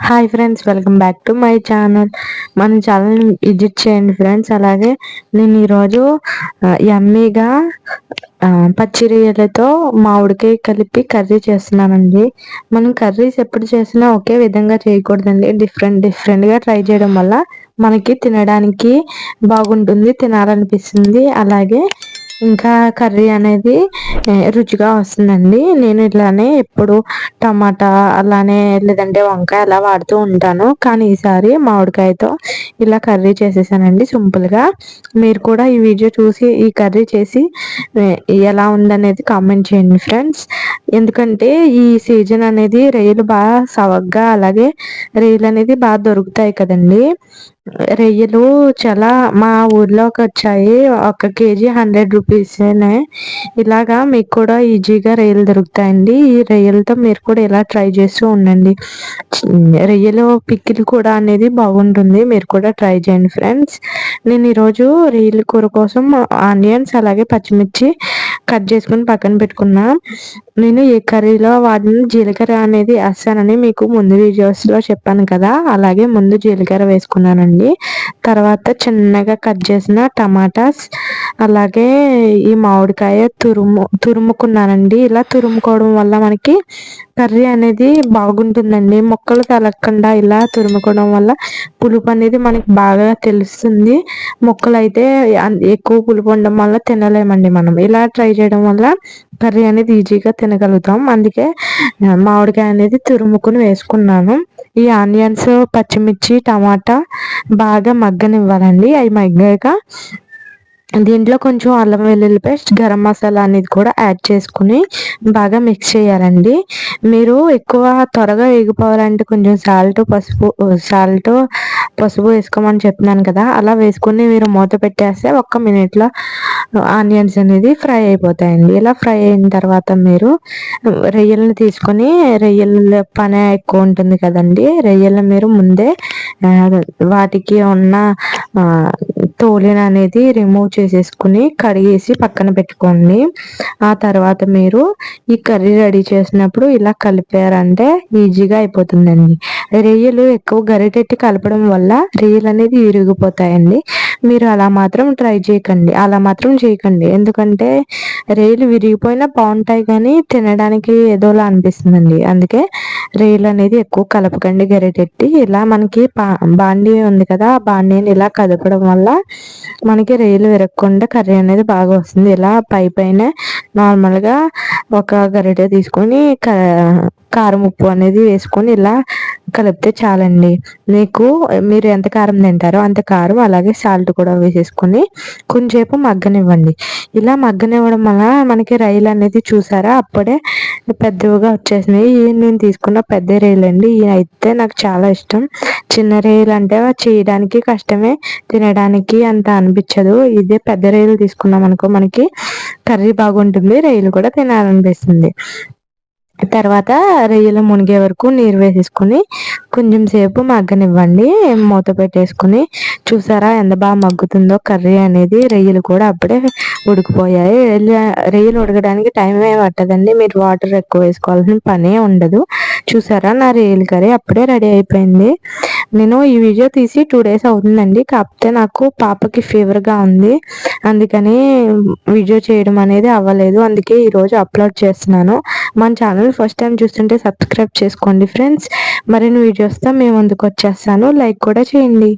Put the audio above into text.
Hi friends welcome back to my channel మన channel visit చేయండి friends అలాగే నేను ఈరోజు ఎమ్మీగా పచ్చి రొయ్యలతో మామిడికాయ కలిపి కర్రీ చేస్తున్నానండి. మనం కర్రీస్ ఎప్పుడు చేసినా ఒకే విధంగా చేయకూడదండి. డిఫరెంట్ డిఫరెంట్గా ట్రై చేయడం వల్ల మనకి తినడానికి బాగుంటుంది తినాలనిపిస్తుంది. అలాగే ఇంకా కర్రీ అనేది రుచిగా వస్తుందండి. నేను ఇలానే ఎప్పుడు టమాటా అలానే లేదంటే వంకాయ అలా వాడుతూ ఉంటాను. కానీ ఈసారి మామిడికాయతో ఇలా కర్రీ చేసేసానండి సింపుల్గా. మీరు కూడా ఈ వీడియో చూసి ఈ కర్రీ చేసి ఎలా ఉందనేది కామెంట్ చేయండి ఫ్రెండ్స్. ఎందుకంటే ఈ సీజన్ అనేది రొయ్యలు బాగా సవగ్గా అలాగే రొయ్యలు అనేది బాగా దొరుకుతాయి కదండి. రొయ్యలు చాలా మా ఊర్లోకి వచ్చాయి. ఒక కేజీ హండ్రెడ్ రూపీసేనే ఇలాగా మీకు కూడా ఈజీగా రొయ్యలు దొరుకుతాయండి. ఈ రొయ్యలతో మీరు కూడా ఇలా ట్రై చేస్తూ ఉండండి. రొయ్యలు పిక్కిలు కూడా అనేది బాగుంటుంది. మీరు కూడా ట్రై చేయండి ఫ్రెండ్స్. నేను ఈరోజు రొయ్యల కూర కోసం ఆనియన్స్ అలాగే పచ్చిమిర్చి కట్ చేసుకుని పక్కన పెట్టుకున్నా. నేను ఈ కర్రీలో వాడిన జీలకర్ర అనేది వేస్తానని మీకు ముందు వీడియోస్లో చెప్పాను కదా అలాగే ముందు జీలకర్ర వేసుకున్నానండి. తర్వాత చిన్నగా కట్ చేసిన టమాటాస్ అలాగే ఈ మామిడికాయ తురుము తురుముకున్నానండి. ఇలా తురుముకోవడం వల్ల మనకి కర్రీ అనేది బాగుంటుందండి. మొక్కలు తలక్కుండా ఇలా తురుముకోవడం వల్ల పులుపు అనేది మనకి బాగా తెలుస్తుంది. మొక్కలు అయితే ఎక్కువ పులుపు ఉండడం వల్ల తినలేమండి మనం. ఇలా ట్రై చేయడం వల్ల కర్రీ అనేది ఈజీగా తినగలుగుతాం. అందుకే మామిడికాయ అనేది తురుముకుని వేసుకున్నాను. ఈ ఆనియన్స్ పచ్చిమిర్చి టమాటా బాగా మగ్గనివ్వాలండి. అవి మగ్గాక దీంట్లో కొంచెం అల్లం వెల్లుల్లి పేస్ట్ గరం మసాలా అనేది కూడా యాడ్ చేసుకుని బాగా మిక్స్ చేయాలండి. మీరు ఎక్కువ త్వరగా వేగిపోవాలంటే కొంచెం సాల్ట్ పసుపు సాల్ట్ పసుపు వేసుకోమని చెప్తున్నాను కదా అలా వేసుకుని మీరు మూత పెట్టేస్తే ఒక్క మినిట్లో ఆనియన్స్ అనేది ఫ్రై అయిపోతాయండి. ఇలా ఫ్రై అయిన తర్వాత మీరు రొయ్యలను తీసుకొని రొయ్యల పని ఎక్కువ ఉంటుంది కదండి రొయ్యలు మీరు ముందే వాటికి ఉన్న తోలిన అనేది రిమూవ్ చేసేసుకుని కడిగేసి పక్కన పెట్టుకోండి. ఆ తర్వాత మీరు ఈ కర్రీ రెడీ చేసినప్పుడు ఇలా కలిపారంటే ఈజీగా అయిపోతుందండి. రొయ్యలు ఎక్కువ గరిటెట్టి కలపడం వల్ల రొయ్యలు అనేది విరిగిపోతాయండి. మీరు అలా మాత్రం ట్రై చేయకండి. అలా మాత్రం చేయకండి. ఎందుకంటే రేలు విరిగిపోయినా బాగుంటాయి కానీ తినడానికి ఏదోలా అనిపిస్తుందండి. అందుకే రేలు అనేది ఎక్కువ కలపకండి. గరిటెట్టి ఇలా మనకి బాండీ ఉంది కదా ఆ బాండీని ఇలా కదపడం వల్ల మనకి రేలు విరగకుండా కర్రీ అనేది బాగా వస్తుంది. ఇలా పై పైన నార్మల్గా ఒక గరిటె తీసుకొని కారం ఉప్పు అనేది వేసుకొని ఇలా కలిపితే చాలండి. మీకు మీరు ఎంత కారం తింటారో అంత కారం అలాగే సాల్ట్ కూడా వేసేసుకొని కొంచెంసేపు మగ్గనివ్వండి. ఇలా మగ్గనివ్వడం వల్ల మనకి రైలు అనేది చూసారా? అప్పుడే పెద్దవిగా వచ్చేసినాయి. నేను తీసుకున్న పెద్ద రైలు అండి. అయితే నాకు చాలా ఇష్టం. చిన్న రైలు అంటే చేయడానికి కష్టమే తినడానికి అంత అనిపించదు. ఇదే పెద్ద రైలు తీసుకున్నాం అనుకో మనకి కర్రీ బాగుంటుంది. రైలు కూడా తినాలనిపిస్తుంది తర్వాత రొయ్యలు మునిగే వరకు నీరు వేసేసుకుని కొంచెం సేపు మగ్గనివ్వండి. మూత పెట్టేసుకుని చూసారా ఎంత బాగా మగ్గుతుందో కర్రీ అనేది. రొయ్యలు కూడా అప్పుడే ఉడికిపోయాయి. రొయ్యలు ఉడకడానికి టైం ఏమి పట్టదండి. మీరు వాటర్ ఎక్కువ వేసుకోవాల్సిన పనే ఉండదు. చూసారా నా రొయ్యల కర్రీ అప్పుడే రెడీ అయిపోయింది. నేను ఈ వీడియో తీసి టూ డేస్ అవుతుందండి. కాకపోతే నాకు పాపకి ఫీవర్గా ఉంది. అందుకని వీడియో చేయడం అనేది అవ్వలేదు. అందుకే ఈరోజు అప్లోడ్ చేస్తున్నాను. మన ఛానల్ ఫస్ట్ టైం చూస్తుంటే సబ్స్క్రైబ్ చేసుకోండి ఫ్రెండ్స్ మరిన్ని వీడియోస్తో మేము ముందుకు వచ్చేస్తాను. లైక్ కూడా చేయండి.